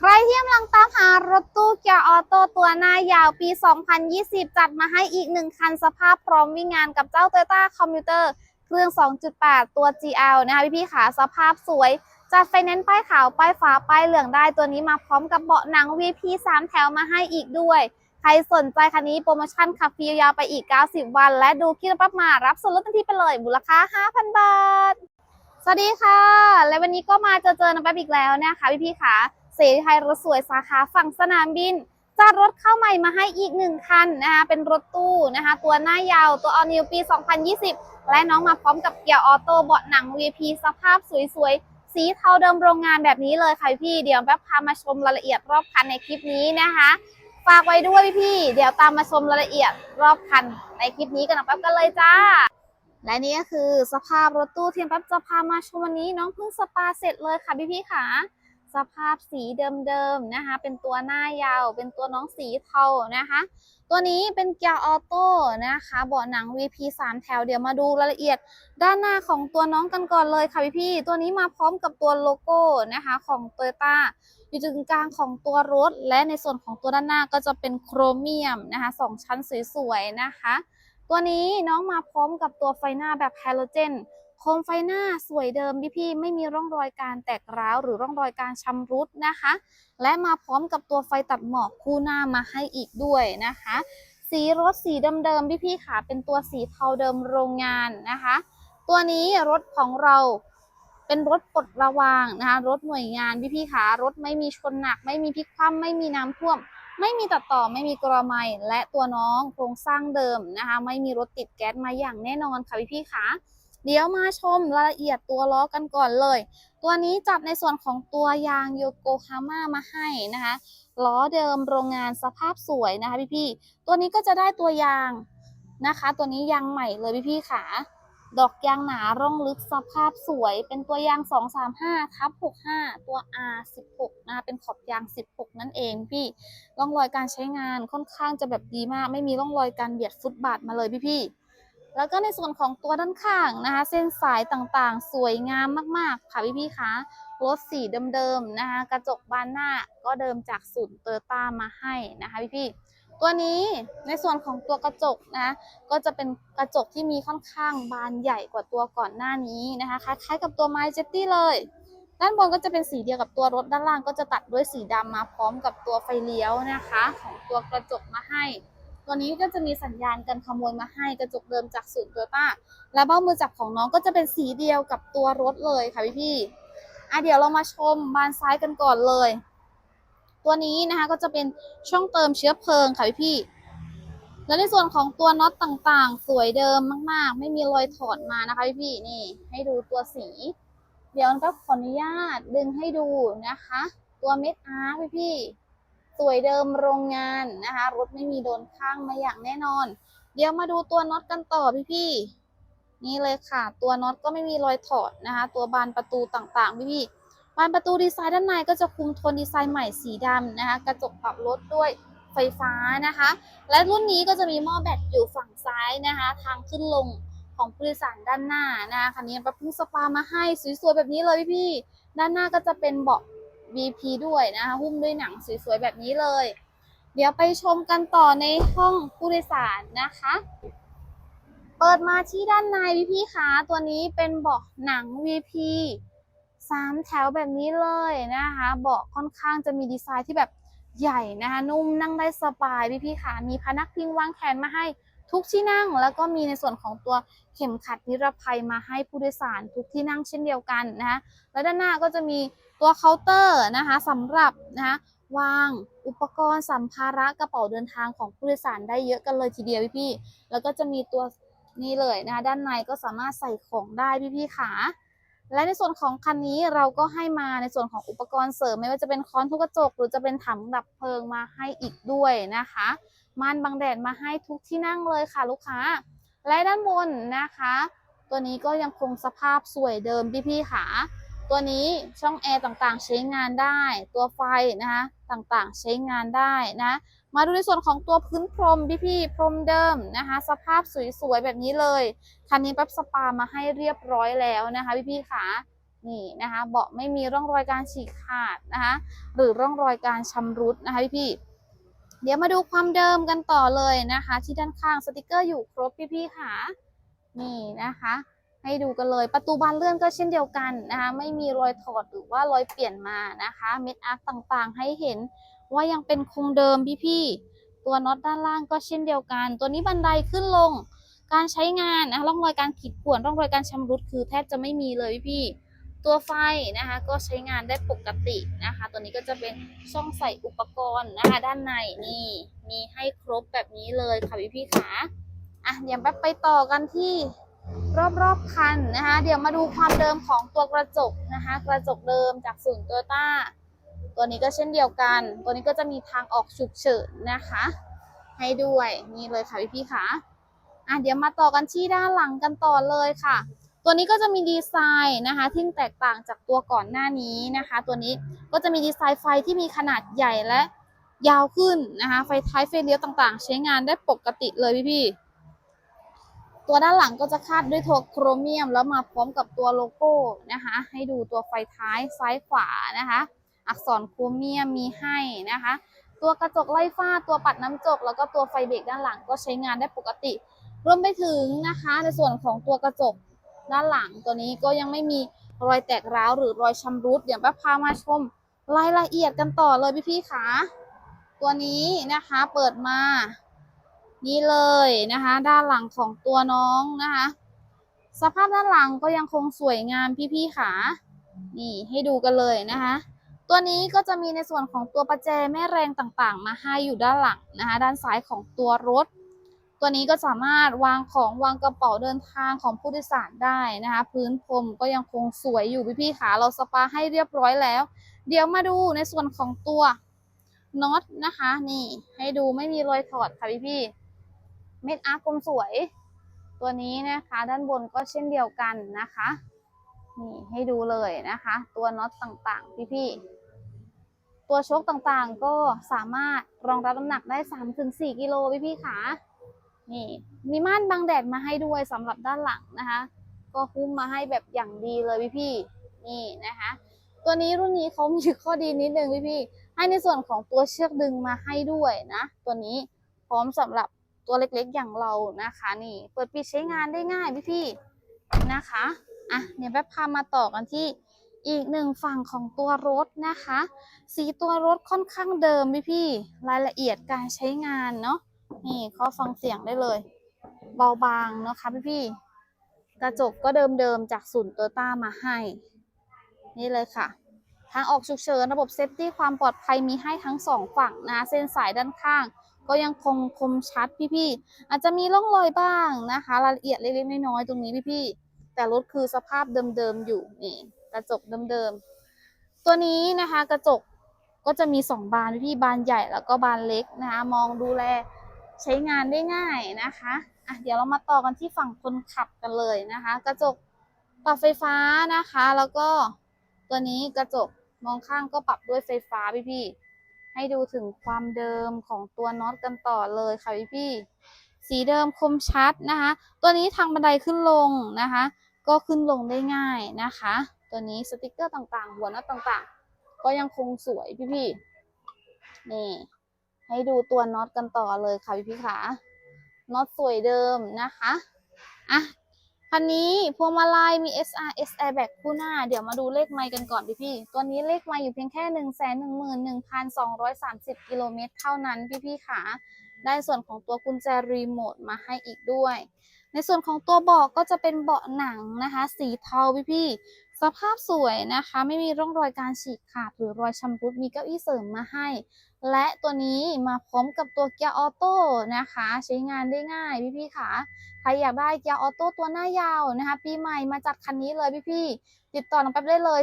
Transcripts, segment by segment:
ใครที่กำลังตามหารถตู้เกียร์ออโต้ตัวหน้ายาวปี 2020 จัดมาให้อีกหนึ่งคันสภาพพร้อมวิ่งงานกับเจ้า Toyota Commuter เครื่อง 2.8 ตัว GL นะคะพี่ๆขาสภาพสวย จัดไฟแนนซ์ป้ายขาว ป้ายฟ้า ป้ายเหลืองได้ตัวนี้มาพร้อมกับเบาะหนัง VP 3 แถวมาให้อีกด้วย ใครสนใจคันนี้โปรโมชั่นขับฟรียาวไปอีก 90 วัน และดูคลิปปั๊บมารับส่วนลดทันทีไปเลยมูลค่า 5,000 บาท สวัสดีค่ะ และวันนี้ก็มาเจอเจอน้องแป๊บอีกแล้วนะคะพี่พี่ๆขา เสรีไทยรถสวยสาขาฝั่งสนามบินจัดรถเข้าใหม่มาให้อีกหนึ่งคันนะคะเป็นรถตู้นะคะตัวหน้ายาวตัวออนิวปี 2020 และน้องมาพร้อมกับเกียร์ออโต้เบาะหนัง VP สภาพสวยๆ สีเทาเดิมโรงงานแบบนี้เลยค่ะพี่ เดี๋ยวแป๊บพามาชมรายละเอียดรอบคันในคลิปนี้นะคะ ฝากไว้ด้วยพี่ เดี๋ยวตามมาชมรายละเอียดรอบคันในคลิปนี้กันนะแป๊บกันเลยจ้าและนี่ก็คือสภาพรถตู้ที่แป๊บจะพามาชมวันนี้น้องเพิ่งสปาเสร็จเลยค่ะพี่พี่ๆค่ะ สภาพสีเดิมๆนะคะ เป็นตัวหน้ายาว เป็นตัวน้องสีเทานะคะ ตัวนี้เป็นเกียร์ออโต้นะคะเบาะหนัง VP 3 แถวเดี๋ยวมาดูรายละเอียด ด้านหน้าของตัวน้องกันก่อนเลยค่ะพี่พี่ๆตัวนี้มาพร้อมกับตัวโลโก้นะคะของ t o y ยต้าอยู่ตรงกลางของตัวรถ และในส่วนของตัวด้านหน้าก็จะเป็นโครเมียมนะคะสองชั้นสวยๆนะคะ ตัวนี้น้องมาพร้อมกับตัวไฟหน้าแบบไฮโลเจน โคมไฟหน้าสวยเดิมพี่ๆไม่มีร่องรอยการแตกร้าวหรือร่องรอยการชำรุดนะคะ และมาพร้อมกับตัวไฟตัดหมอกคู่หน้ามาให้อีกด้วยนะคะ สีรถสีเดิมๆพี่ๆค่ะ เป็นตัวสีเทาเดิมโรงงานนะคะ ตัวนี้รถของเราเป็นรถปลดระวางนะคะ รถหน่วยงานพี่ๆค่ะรถไม่มีชนหนัก ไม่มีพลิกคว่ำไม่มีน้ำท่วมไม่มีตัดต่อไม่มีกรอไมและตัวน้องโครงสร้างเดิมนะคะ ไม่มีรถติดแก๊สมาอย่างแน่นอนค่ะพี่พี่ๆคะ เดี๋ยวมาชมรายละเอียดตัวล้อกันก่อนเลย ตัวนี้จัดในส่วนของตัวยางโยโกฮาม่ามาให้นะคะล้อเดิมโรงงานสภาพสวยนะคะพี่พี่ๆตัวนี้ก็จะได้ตัวยางนะคะ ตัวนี้ยางใหม่เลยพี่พี่ๆค่ะดอกยางหนาร่องลึกสภาพสวย เป็นตัวยาง 235ทับ65 ตัว R16 นะคะเป็นขอบยาง 16 นั่นเองพี่ร่องรอยการใช้งานค่อนข้างจะแบบดีมาก ไม่มีร่องรอยการเบียดฟุตบาทมาเลยพี่ๆ แล้วก็ในส่วนของตัวด้านข้างนะคะ เส้นสายต่างๆ สวยงามมากๆ ค่ะพี่ๆคะรถสีเดิมๆนะคะ กระจกบานหน้าก็เดิมจากศูนย์เตอร์ต้ามาให้นะคะพี่ๆตัวนี้ในส่วนของตัวกระจกนะก็จะเป็นกระจกที่มีค่อนข้างบานใหญ่กว่าตัวก่อนหน้านี้นะคะคล้ายๆกับตัวไมเจตตี้เลย ด้านบนก็จะเป็นสีเดียวกับตัวรถด้านล่างก็จะตัดด้วยสีดำมาพร้อมกับตัวไฟเลี้ยวนะคะ ของตัวกระจกมาให้ ตัวนี้ก็จะมีสัญญาณกันขโมยมาให้กระจกเดิมจากศูนย์โตโยต้าและเบ้ามือจับของน้องก็จะเป็นสีเดียวกับตัวรถเลยค่ะพี่พี่อะเดี๋ยวเรามาชมบานซ้ายกันก่อนเลย ตัวนี้นะคะก็จะเป็นช่องเติมเชื้อเพลิงค่ะพี่พี่แล้วในส่วนของตัวน็อตต่างๆ สวยเดิมมากๆ ไม่มีรอยถอดมานะคะพี่ๆนี่ ให้ดูตัวสี เดี๋ยวก็ขออนุญาตดึงให้ดูนะคะ ตัวเม็ดอาร์พี่ๆ สวยเดิมโรงงานนะคะ รถไม่มีโดนข้างมาอย่างแน่นอน เดี๋ยวมาดูตัวน็อตกันต่อพี่ๆนี่เลยค่ะ ตัวน็อตก็ไม่มีรอยถอดนะคะ ตัวบานประตูต่างๆพี่ๆบานประตูดีไซน์ด้านในก็จะคุมโทนดีไซน์ใหม่สีดำนะคะ กระจกปรับลดด้วยไฟฟ้านะคะ และรุ่นนี้ก็จะมีหม้อแบตอยู่ฝั่งซ้ายนะคะ ทางขึ้นลงของผู้โดยสารด้านหน้านะคะคันนี้ปรับปรุงสปามาให้สวยๆแบบนี้เลยพี่ๆด้านหน้าก็จะเป็นเบาะ VP ด้วยนะคะหุ้มด้วยหนังสวยๆแบบนี้เลย เดี๋ยวไปชมกันต่อในห้องผู้โดยสารนะคะ เปิดมาที่ด้านในพี่ๆคะตัวนี้เป็นเบาะหนัง VP สามแถวแบบนี้เลยนะคะ เบาะค่อนข้างจะมีดีไซน์ที่แบบใหญ่นะคะ นุ่มนั่งได้สบายพี่ๆค่ะมีพนักพิงวางแขนมาให้ ทุกที่นั่งแล้วก็มีในส่วนของตัวเข็มขัดนิรภัยมาให้ผู้โดยสารทุกที่นั่งเช่นเดียวกันนะคะแล้วด้านหน้าก็จะมีตัวเคาน์เตอร์นะคะสำหรับนะคะวางอุปกรณ์สัมภาระกระเป๋าเดินทางของผู้โดยสารได้เยอะกันเลยทีเดียวพี่ๆแล้วก็จะมีตัวนี่เลยนะคะด้านในก็สามารถใส่ของได้พี่ๆค่ะและในส่วนของคันนี้เราก็ให้มาในส่วนของอุปกรณ์เสริม ไม่ว่าจะเป็นค้อนทุกกระจก หรือจะเป็นถังดับเพลิงมาให้อีกด้วยนะคะ ม่านบังแดดมาให้ทุกที่นั่งเลยค่ะลูกค้า และด้านบนนะคะ ตัวนี้ก็ยังคงสภาพสวยเดิมพี่ๆค่ะ ตัวนี้ช่องแอร์ต่างๆใช้งานได้ ตัวไฟนะคะต่างๆใช้งานได้นะ มาดูในส่วนของตัวพื้นพรมพี่ๆพรมเดิมนะคะ สภาพสวยๆแบบนี้เลยคันนี้แป๊บสปามาให้เรียบร้อยแล้วนะคะพี่ๆค่ะนี่นะคะเบาะไม่มีร่องรอยการฉีกขาดนะคะ หรือร่องรอยการชำรุดนะคะพี่ๆ เดี๋ยวมาดูความเดิมกันต่อเลยนะคะ ที่ด้านข้างสติกเกอร์อยู่ครบพี่ๆค่ะนี่นะคะ ให้ดูกันเลยประตูบานเลื่อนก็เช่นเดียวกันนะคะไม่มีรอยถอดหรือว่ารอยเปลี่ยนมานะคะเม็ดอาร์ตต่างๆ ให้เห็นว่ายังเป็นคงเดิมพี่ๆตัวน็อตด้านล่างก็เช่นเดียวกัน ตัวนี้บันไดขึ้นลงการใช้งานนะคะร่องรอยการขีดข่วนร่องรอยการชำรุดคือแทบจะไม่มีเลยพี่ๆ ตัวไฟนะคะก็ใช้งานได้ปกตินะคะ ตัวนี้ก็จะเป็นช่องใส่อุปกรณ์นะคะด้านในนี่มีให้ครบแบบนี้เลยค่ะพี่ๆขาอะเดี๋ยวแป๊บไปต่อกันที่รอบๆคันนะคะ เดี๋ยวมาดูความเดิมของตัวกระจกนะคะ กระจกเดิมจากศูนย์โตโยต้าตัวนี้ก็เช่นเดียวกัน ตัวนี้ก็จะมีทางออกฉุกเฉินนะคะ ให้ด้วยนี่เลยค่ะพี่พี่ๆค่ะอะเดี๋ยวมาต่อกันที่ด้านหลังกันต่อเลยค่ะ ตัวนี้ก็จะมีดีไซน์นะคะที่แตกต่างจากตัวก่อนหน้านี้นะคะ ตัวนี้ก็จะมีดีไซน์ไฟที่มีขนาดใหญ่และยาวขึ้นนะคะ ไฟท้ายไฟเลี้ยวต่างๆ ใช้งานได้ปกติเลยพี่พี่ๆตัวด้านหลังก็จะคาดด้วยโทโครเมียม แล้วมาพร้อมกับตัวโลโก้นะคะ ให้ดูตัวไฟท้ายซ้ายขวานะคะ อักษรโครเมียมมีให้นะคะ ตัวกระจกไล่ฟ้าตัวปัดน้ำจก แล้วก็ตัวไฟเบรกด้านหลังก็ใช้งานได้ปกติ รวมไปถึงนะคะ ในส่วนของตัวกระจก ด้านหลังตัวนี้ก็ยังไม่มีรอยแตกร้าวหรือรอยชำรุดเดี๋ยวแป๊บพามาชมรายละเอียดกันต่อเลยพี่ๆค่ะตัวนี้นะคะเปิดมา นี่เลยนะคะ ด้านหลังของตัวน้องนะคะ สภาพด้านหลังก็ยังคงสวยงามพี่ๆค่ะนี่ให้ดูกันเลยนะคะ ตัวนี้ก็จะมีในส่วนของตัวประแจแม่แรงต่างๆ มาให้อยู่ด้านหลังนะคะ ด้านซ้ายของตัวรถ ตัวนี้ก็สามารถวางของวางกระเป๋าเดินทางของผู้โดยสารได้นะคะ พื้นพรมก็ยังคงสวยอยู่พี่ๆค่ะเราสปาให้เรียบร้อยแล้ว เดี๋ยวมาดูในส่วนของตัวน็อตนะคะ นี่ ให้ดูไม่มีรอยถอดค่ะพี่ๆเม็ดอาร์กลมสวย ตัวนี้นะคะ ด้านบนก็เช่นเดียวกันนะคะ นี่ให้ดูเลยนะคะ ตัวน็อตต่างๆ พี่ๆตัวโชคต่างๆก็สามารถรองรับน้ำหนักได้ 3-4กิโลพี่ๆค่ะ นี่มีม่านบังแดดมาให้ด้วยสำหรับด้านหลังนะคะ ก็คุ้มมาให้แบบอย่างดีเลยพี่ๆนี่นะคะ ตัวนี้รุ่นนี้เขามีข้อดีนิดนึงพี่ๆให้ในส่วนของตัวเชือกดึงมาให้ด้วยนะ ตัวนี้พร้อมสำหรับตัวเล็กๆอย่างเรานะคะ นี่ เปิดปิดใช้งานได้ง่ายพี่ๆนะคะอะเดี๋ยวแป๊บพามาต่อกันที่อีกหนึ่งฝั่งของตัวรถนะคะ สีตัวรถค่อนข้างเดิมพี่พี่รายละเอียดการใช้งานเนาะ นี่เขาฟังเสียงได้เลย เบาบางนะคะพี่พี่กระจกก็เดิมๆจากศูนย์โตต้ามาให้ นี่เลยค่ะ ทางออกฉุกเฉินระบบเซฟตี้ความปลอดภัยมีให้ทั้งสองฝั่งนะเส้นสายด้านข้าง ก็ยังคงคมชัดพี่ๆอาจจะมีร่องรอยบ้างนะคะ รายละเอียดเล็กๆน้อยๆตรงนี้พี่ๆแต่รถคือสภาพเดิมๆอยู่นี่กระจกเดิมๆตัวนี้นะคะกระจกก็จะมีสองบานพี่บานใหญ่แล้วก็บานเล็กนะคะมองดูแล ใช้งานได้ง่ายนะคะอะเดี๋ยวเรามาต่อกันที่ฝั่งคนขับกันเลยนะคะ กระจกปรับไฟฟ้านะคะ แล้วก็ตัวนี้กระจกมองข้างก็ปรับด้วยไฟฟ้าพี่ๆให้ดูถึงความเดิมของตัวน็อตกันต่อเลยค่ะพี่ๆสีเดิมคมชัดนะคะ ตัวนี้ทางบันไดขึ้นลงนะคะ ก็ขึ้นลงได้ง่ายนะคะ ตัวนี้สติกเกอร์ต่างๆ หัวน็อตต่างๆ ก็ยังคงสวยพี่ๆนี่ ให้ดูตัวน็อตกันต่อเลยค่ะพี่ๆค่ะน็อตสวยเดิมนะคะอะคันนี้พวงมาลัยมี SRS airbag คู่หน้า เดี๋ยวมาดูเลขไมล์กันก่อนพี่ๆตัวนี้เลขไมล์อยู่เพียงแค่ 1 1 1 2 3 0 กิโลเมตรเท่านั้นพี่ๆค่ะได้ส่วนของตัวกุญแจรีโมทมาให้อีกด้วย ในส่วนของตัวเบาะก็จะเป็นเบาะหนังนะคะ สีเทาพี่ๆสภาพสวยนะคะ ไม่มีร่องรอยการฉีกขาดหรือรอยชำรุดมีเก้าอี้เสริมมาให้ และตัวนี้มาพร้อมกับตัวเกียร์ออโต้นะคะ ใช้งานได้ง่ายพี่ๆค่ะใครอยากได้เกียร์ออโต้ตัวหน้ายาวนะคะ ปีใหม่มาจัดคันนี้เลยพี่ๆติดต่อน้องแป๊บได้เลย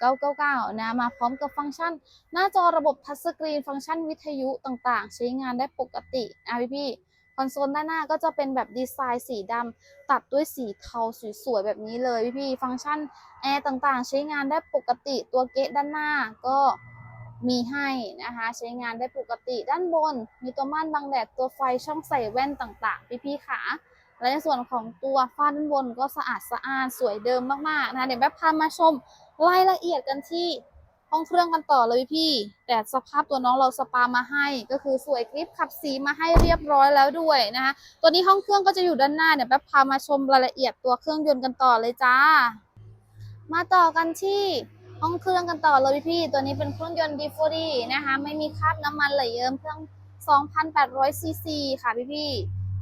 0611786999 นะ มาพร้อมกับฟังก์ชัน หน้าจอระบบทัชสกรีนฟังก์ชันวิทยุต่างๆ ใช้งานได้ปกตินะพี่ๆคอนโซลด้านหน้าก็จะเป็นแบบดีไซน์สีดำตัดด้วยสีเทาสวยๆแบบนี้เลยพี่ๆฟังก์ชันแอร์ต่างๆ ใช้งานได้ปกติตัวเกะด้านหน้าก็ มีให้นะคะ ใช้งานได้ปกติด้านบน มีตัวม่านบังแดดตัวไฟช่องใส่แว่นต่างๆ พี่ๆค่ะและในส่วนของตัวฝ้าด้านบนก็สะอาดสะอ้านสวยเดิมมากๆนะคะเดี๋ยวแป๊บพามาชมรายละเอียดกันที่ห้องเครื่องกันต่อเลยพี่ แต่สภาพตัวน้องเราสปามาให้ ก็คือสวยคลิปขับสีมาให้เรียบร้อยแล้วด้วยนะคะ ตัวนี้ห้องเครื่องก็จะอยู่ด้านหน้าเดี๋ยวแป๊บพามาชมรายละเอียดตัวเครื่องยนต์กันต่อเลยจ้า มาต่อกันที่ ห้องเครื่องกันต่อเลยพี่ ตัวนี้เป็นเครื่องยนต์ D4D นะคะ ไม่มีคราบน้ำมันไหลเยิ้มเครื่อง 2,800 ซีซีค่ะพี่พี่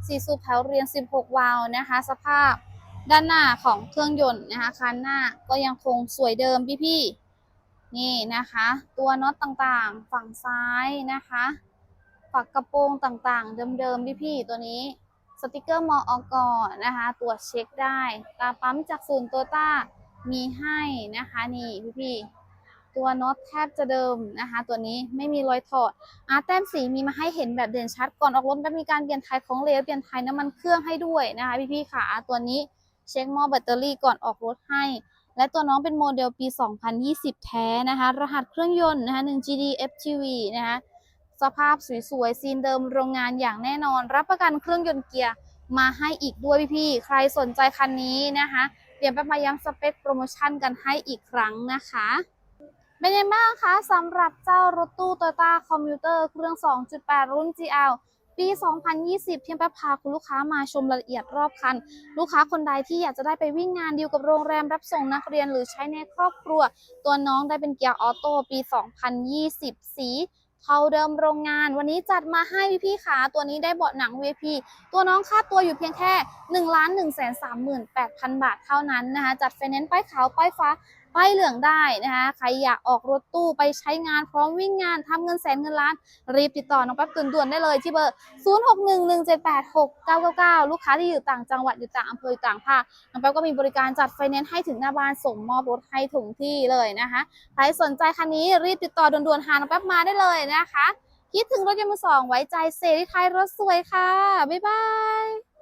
สี่สูบแถวเรียง 16 วาล์วนะคะ สภาพด้านหน้าของเครื่องยนต์นะคะคันหน้าก็ยังคงสวยเดิมพี่พี่นี่นะคะ ตัวน็อตต่างๆ ฝั่งซ้ายนะคะฝักกระโปรงต่างๆ เดิมๆ พี่พี่ๆตัวนี้สติกเกอร์มออกอนะคะ ตรวจเช็คได้ ตาปั๊มจากศูนย์โตต้า มีให้นะคะนี่พี่ๆตัวน็อตแทบจะเดิมนะคะ ตัวนี้ไม่มีรอยถอดอาร์แต้มสีมีมาให้เห็นแบบเด่นชัด ก่อนออกรถก็มีการเปลี่ยนไทยของเหลวเปลี่ยนไทยน้ำมันเครื่องให้ด้วยนะคะ พี่ๆค่ะตัวนี้เช็คหม้อแบตเตอรี่ก่อนออกรถให้ และตัวน้องเป็นโมเดลปี 2020 แท้นะคะ รหัสเครื่องยนต์นะคะ 1GD FTV นะคะสภาพสวยๆซีนเดิมโรงงานอย่างแน่นอน รับประกันเครื่องยนต์เกียร์มาให้อีกด้วยพี่ๆใครสนใจคันนี้นะคะ เดี๋ยวไปมาย้ำสเปคโปรโมชั่นกันให้อีกครั้งนะคะเป็นยังไงบ้างคะสำหรับเจ้ารถตู้ Toyota Commuter เครื่อง 2.8 รุ่น GL ปี 2020 เพียงแป๊บพาคุณลูกค้ามาชมรายละเอียดรอบคัน ลูกค้าคนใดที่อยากจะได้ไปวิ่งงานดีลกับโรงแรมรับส่งนักเรียนหรือใช้ในครอบครัว ตัวน้องได้เป็นเกียร์ออโต้ปี 2020 สี เทาเดิมโรงงาน วันนี้จัดมาให้พี่ๆขาตัวนี้ได้เบาะหนัง VIP ตัวน้องค่าตัวอยู่เพียงแค่ 1 1 3 8 0 0 0 บาทเท่านั้นนะคะ จัดไฟแนนซ์ป้ายขาวป้ายฟ้า ป้ายเหลืองได้นะคะ ใครอยากออกรถตู้ไปใช้งานพร้อมวิ่งงานทำเงินแสนเงินล้าน รีบติดต่อน้องแป๊บด่วนๆได้เลยที่เบอร์ 0611786999 ลูกค้าที่อยู่ต่างจังหวัดอยู่ต่างอำเภอต่างภาคน้องแป๊บก็มีบริการจัดไฟแนนซ์ให้ถึงหน้าบ้านส่งมอบรถให้ถึงที่เลยนะคะ ใครสนใจคันนี้รีบติดต่อด่วนๆหาน้องแป๊บมาได้เลยนะคะ คิดถึงรถยนต์มือสองไว้ใจเซรีไทยรถสวยค่ะบ๊ายบาย